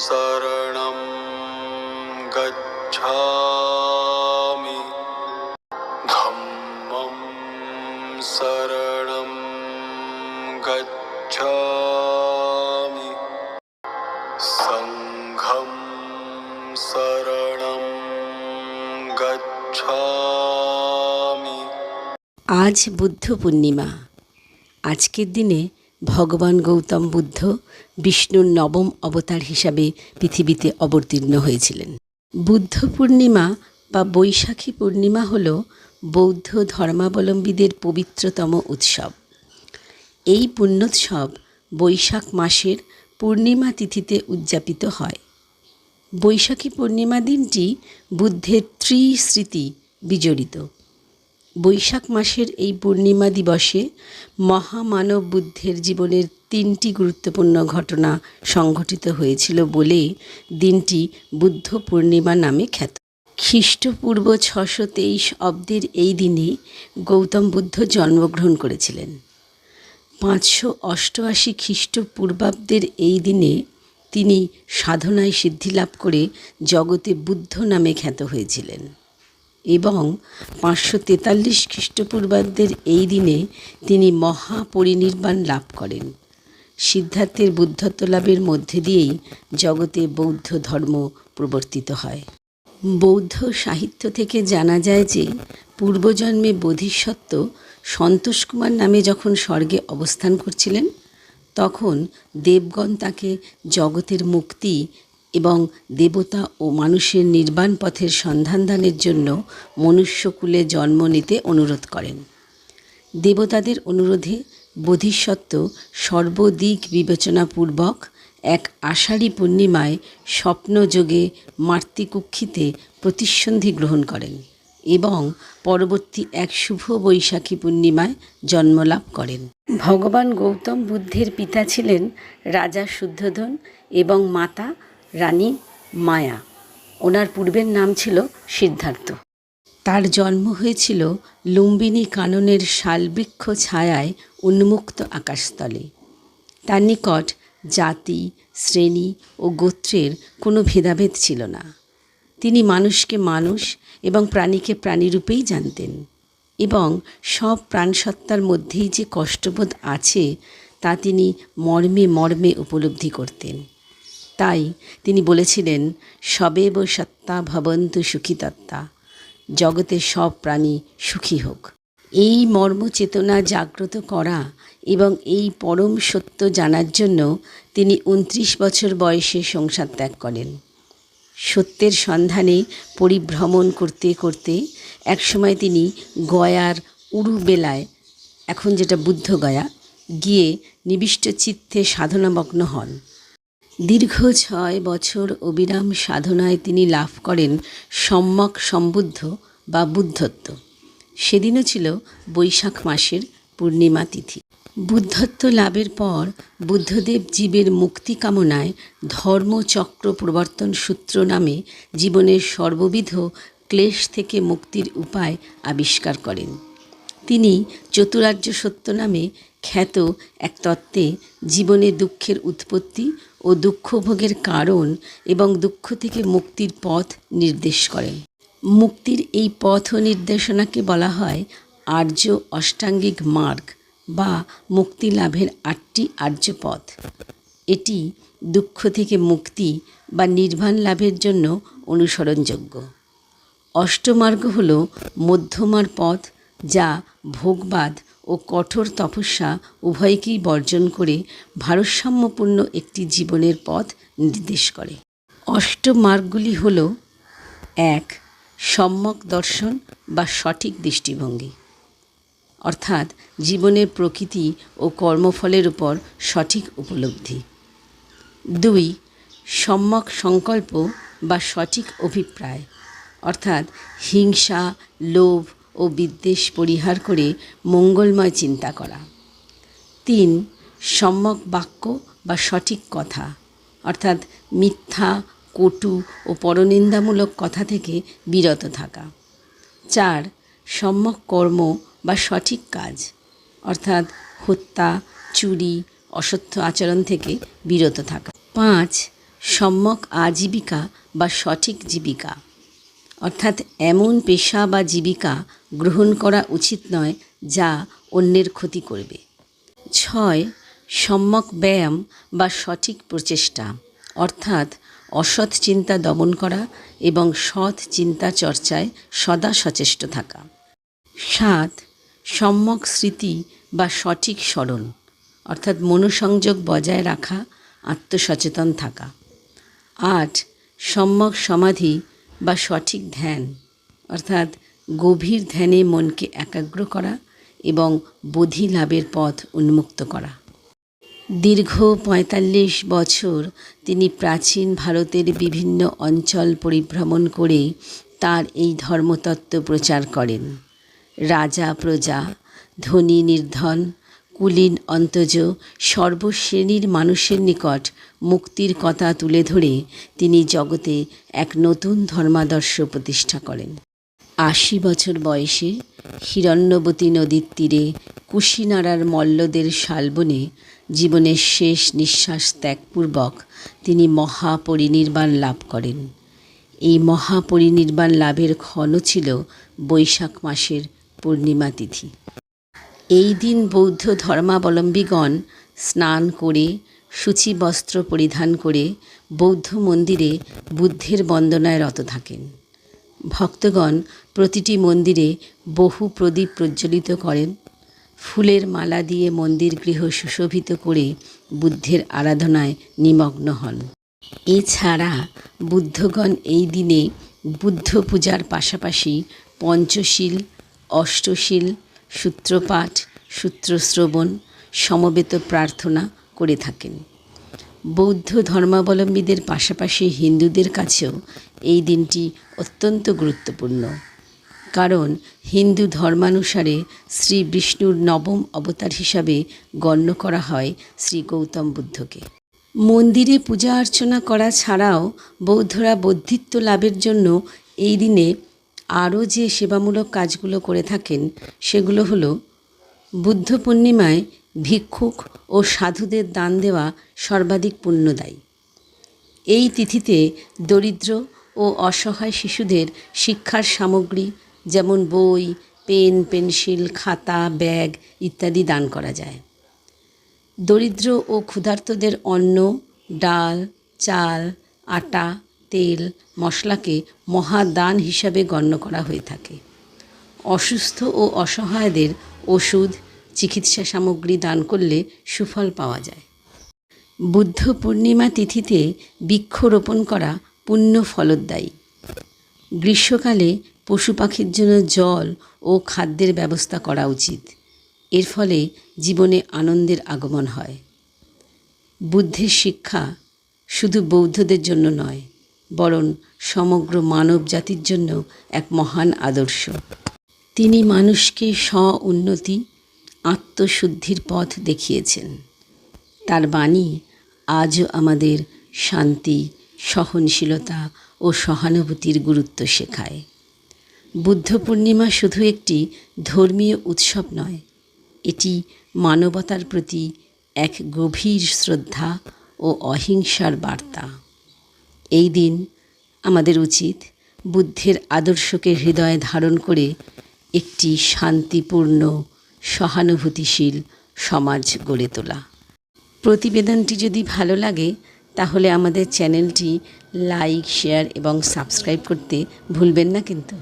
शरणं गच्छामि धम्मं शरणं गच्छामि सङ्घं शरणं गच्छामि আজ বুদ্ধ পূর্ণিমা আজকের দিনে ভগবান গৌতম বুদ্ধ বিষ্ণুর নবম অবতার হিসাবে পৃথিবীতে অবতীর্ণ হয়েছিলেন। বুদ্ধ পূর্ণিমা বা বৈশাখী পূর্ণিমা হল বৌদ্ধ ধর্মাবলম্বীদের পবিত্রতম উৎসব। এই পুণ্যোৎসব বৈশাখ মাসের পূর্ণিমা তিথিতে উদযাপিত হয়। বৈশাখী পূর্ণিমা দিনটি বুদ্ধের ত্রিস্মৃতি বিজড়িত। বৈশাখ মাসের এই পূর্ণিমা দিবসে মহামানব বুদ্ধের জীবনের তিনটি গুরুত্বপূর্ণ ঘটনা সংঘটিত হয়েছিল বলে দিনটি বুদ্ধ পূর্ণিমা নামে খ্যাত। খ্রিস্টপূর্ব ছশো তেইশ অব্দের এই দিনে গৌতম বুদ্ধ জন্মগ্রহণ করেছিলেন। পাঁচশো অষ্টআশি খ্রিস্টপূর্বাব্দের এই দিনে তিনি সাধনায় সিদ্ধিলাভ করে জগতে বুদ্ধ নামে খ্যাত হয়েছিলেন। এবং পাঁচশো তেতাল্লিশ খ্রিস্টপূর্বাব্দের এই দিনে তিনি মহাপরিনির্বাণ লাভ করেন। সিদ্ধার্থের বুদ্ধত্ব লাভের মধ্যে দিয়েই জগতে বৌদ্ধ ধর্ম প্রবর্তিত হয়। বৌদ্ধ সাহিত্য থেকে জানা যায় যে, পূর্বজন্মে বোধিসত্ত্ব সন্তোষ কুমার নামে যখন স্বর্গে অবস্থান করছিলেন, তখন দেবগণ তাকে জগতের মুক্তি এবং দেবতা ও মানুষের নির্বাণ পথের সন্ধানদানের জন্য মনুষ্যকুলে জন্ম নিতে অনুরোধ করেন। দেবতাদের অনুরোধে বোধিসত্ত্ব সর্বদিক বিবেচনাপূর্বক এক আষাঢ়ী পূর্ণিমায় স্বপ্নযোগে মাতৃকুক্ষিতে প্রতিসন্ধি গ্রহণ করেন এবং পরবর্তী এক শুভ বৈশাখী পূর্ণিমায় জন্মলাভ করেন। ভগবান গৌতম বুদ্ধের পিতা ছিলেন রাজা শুদ্ধোধন এবং মাতা রানী মায়া। ওনার পূর্বের নাম ছিল সিদ্ধার্থ। তার জন্ম হয়েছিল লুম্বিনী কাননের শালবৃক্ষ ছায়ায় উন্মুক্ত আকাশতলে। তার নিকট জাতি, শ্রেণি ও গোত্রের কোনো ভেদাভেদ ছিল না। তিনি মানুষকে মানুষ এবং প্রাণীকে প্রাণীরূপেই জানতেন এবং সব প্রাণসত্তার মধ্যেই যে কষ্টবোধ আছে তা তিনি মর্মে মর্মে উপলব্ধি করতেন। তাই তিনি বলেছিলেন, সবেব সত্তা ভবন্তু সুখিতত্তা। জগতের সব প্রাণী সুখী হোক। এই মর্ম চেতনা জাগ্রত করা এবং এই পরম সত্য জানার জন্য তিনি উনত্রিশ বছর বয়সে সংসার ত্যাগ করেন। সত্যের সন্ধানে পরিভ্রমণ করতে করতে একসময় তিনি গয়ার উরুবেলায়, এখন যেটা বুদ্ধগয়া, গিয়ে নিবিষ্ট চিত্তে সাধনামগ্ন হন। দীর্ঘ ছয় বছর অবিরাম সাধনায় তিনি লাভ করেন সম্যক সম্বুদ্ধ বা বুদ্ধত্ব। সেদিনও ছিল বৈশাখ মাসের পূর্ণিমা তিথি। বুদ্ধত্ব লাভের পর বুদ্ধদেব জীবের মুক্তি কামনায় ধর্মচক্র প্রবর্তন সূত্র নামে জীবনের সর্ববিধ ক্লেশ থেকে মুক্তির উপায় আবিষ্কার করেন। তিনি চতুরার্য সত্য নামে খ্যাত এক তত্ত্বে জীবনে দুঃখের উৎপত্তি ও দুঃখভোগের কারণ এবং দুঃখ থেকে মুক্তির পথ নির্দেশ করেন মুক্তির এই পথ নির্দেশনাকে বলা হয় আর্য অষ্টাঙ্গিক মার্গ বা মুক্তি লাভের আটটি আর্য পথ। এটি দুঃখ থেকে মুক্তি বা নির্বাণ লাভের জন্য অনুসরণযোগ্য। অষ্টমার্গ হল মধ্যমার পথ যা ভোগবাদ ও কঠোর তপস্যা উভয়কেই বর্জন করে ভারসাম্যপূর্ণ একটি জীবনের পথ নির্দেশ করে। অষ্টমার্গগুলি হল, এক, সম্যক দর্শন বা সঠিক দৃষ্টিভঙ্গি। অর্থাৎ জীবনের প্রকৃতি ও কর্মফলের উপর সঠিক উপলব্ধি। দুই, সম্যক সংকল্প বা সঠিক অভিপ্রায়। অর্থাৎ হিংসা, লোভ ও বিদ্বেষ পরিহার করে মঙ্গলময় চিন্তা করা। তিন, সম্যক বাক্য বা সঠিক কথা, অর্থাৎ মিথ্যা, কটু ও পরনিন্দামূলক কথা থেকে বিরত থাকা। চার, সম্যক কর্ম বা সঠিক কাজ, অর্থাৎ হত্যা, চুরি, অসত্য আচরণ থেকে বিরত থাকা। পাঁচ, সম্যক আজীবিকা বা সঠিক জীবিকা অর্থাৎ এমন পেশা বা জীবিকা গ্রহণ করা উচিত নয় যা অন্যের ক্ষতি করবে। ছয়, সম্যক ব্যায়াম বা সঠিক প্রচেষ্টা, অর্থাৎ অসৎ চিন্তা দমন করা এবং সৎ চিন্তা চর্চায় সদা সচেষ্ট থাকা। সাত, সম্যক স্মৃতি বা সঠিক স্মরণ, অর্থাৎ মনোসংযোগ বজায় রাখা, আত্মসচেতন থাকা। আট, সম্যক সমাধি বা সঠিক ধ্যান, অর্থাৎ গভীর ধ্যানে মনকে একাগ্র করা এবং বোধি লাভের পথ উন্মুক্ত করা। দীর্ঘ পঁয়তাল্লিশ বছর তিনি প্রাচীন ভারতের বিভিন্ন অঞ্চল পরিভ্রমণ করে তার এই ধর্মতত্ত্ব প্রচার করেন। রাজা, প্রজা, ধনী, নির্ধন কুলীন অন্তজ সর্বশ্রেণীর মানুষের নিকট মুক্তির কথা তুলে ধরে তিনি জগতে এক নতুন ধর্মাদর্শ প্রতিষ্ঠা করেন। আশি বছর বয়সে হিরণ্যবতী নদীর তীরে কুশিনারার মল্লদের শালবনে জীবনের শেষ নিঃশ্বাস ত্যাগপূর্বক তিনি মহাপরিনির্বাণ লাভ করেন। এই মহাপরিনির্বাণ লাভের ক্ষণ ছিল বৈশাখ মাসের পূর্ণিমা তিথি। এই দিন বৌদ্ধ ধর্মাবলম্বীগণ স্নান করে সূচি বস্ত্র পরিধান করে বৌদ্ধ মন্দিরে বুদ্ধের বন্দনায় রত থাকেন। ভক্তগণ প্রতিটি মন্দিরে বহু প্রদীপ প্রজ্বলিত করেন। ফুলের মালা দিয়ে মন্দির গৃহ সুশোভিত করে বুদ্ধের আরাধনায় নিমগ্ন হন। এছাড়া বুদ্ধগণ এই দিনে বুদ্ধ পূজার পাশাপাশি পঞ্চশীল, অষ্টশীল সূত্রপাঠ, সূত্রশ্রবণ, সমবেত প্রার্থনা করে থাকেন। বৌদ্ধ ধর্মাবলম্বীদের পাশাপাশি হিন্দুদের কাছেও এই দিনটি অত্যন্ত গুরুত্বপূর্ণ। কারণ হিন্দু ধর্মানুসারে শ্রী বিষ্ণুর নবম অবতার হিসাবে গণ্য করা হয় শ্রী গৌতম বুদ্ধকে। মন্দিরে পূজা অর্চনা করা ছাড়াও বৌদ্ধরা বৌদ্ধিত্ব লাভের জন্য এই দিনে আরও যে সেবামূলক কাজগুলো করে থাকেন, সেগুলো হলো বুদ্ধ পূর্ণিমায় ভিক্ষুক ও সাধুদের দান দেওয়া সর্বাধিক পুণ্যদায়ী। এই তিথিতে দরিদ্র ও অসহায় শিশুদের শিক্ষার সামগ্রী যেমন বই, পেন, পেন্সিল, খাতা, ব্যাগ ইত্যাদি দান করা যায়। দরিদ্র ও ক্ষুধার্তদের অন্ন, ডাল, চাল, আটা তেল মশলাকে মহাদান হিসাবে গণ্য করা হয়ে থাকে। অসুস্থ ও অসহায়দের ওষুধ, চিকিৎসা সামগ্রী দান করলে সুফল পাওয়া যায়। বুদ্ধ পূর্ণিমা তিথিতে বৃক্ষরোপণ করা পুণ্য ফলদায়ী। গ্রীষ্মকালে পশু পাখির জন্য জল ও খাদ্যের ব্যবস্থা করা উচিত। এর ফলে জীবনে আনন্দের আগমন হয়। বুদ্ধের শিক্ষা শুধু বৌদ্ধদের জন্য নয় বরং সমগ্র মানব জাতির জন্য এক মহান আদর্শ। তিনি মানুষকে স্ব উন্নতি আত্মশুদ্ধির পথ দেখিয়েছেন। তার বাণী আজও আমাদের শান্তি, সহনশীলতা ও সহানুভূতির গুরুত্ব শেখায়। বুদ্ধ পূর্ণিমা শুধু একটি ধর্মীয় উৎসব নয়, এটি মানবতার প্রতি এক গভীর শ্রদ্ধা ও অহিংসার বার্তা। এই দিন আমাদের উচিত বুদ্ধের আদর্শকে হৃদয়ে ধারণ করে একটি শান্তিপূর্ণ, সহানুভূতিশীল সমাজ গড়ে তোলা। প্রতিবেদনটি যদি ভালো লাগে, তাহলে আমাদের চ্যানেলটি লাইক, শেয়ার এবং সাবস্ক্রাইব করতে ভুলবেন না কিন্তু।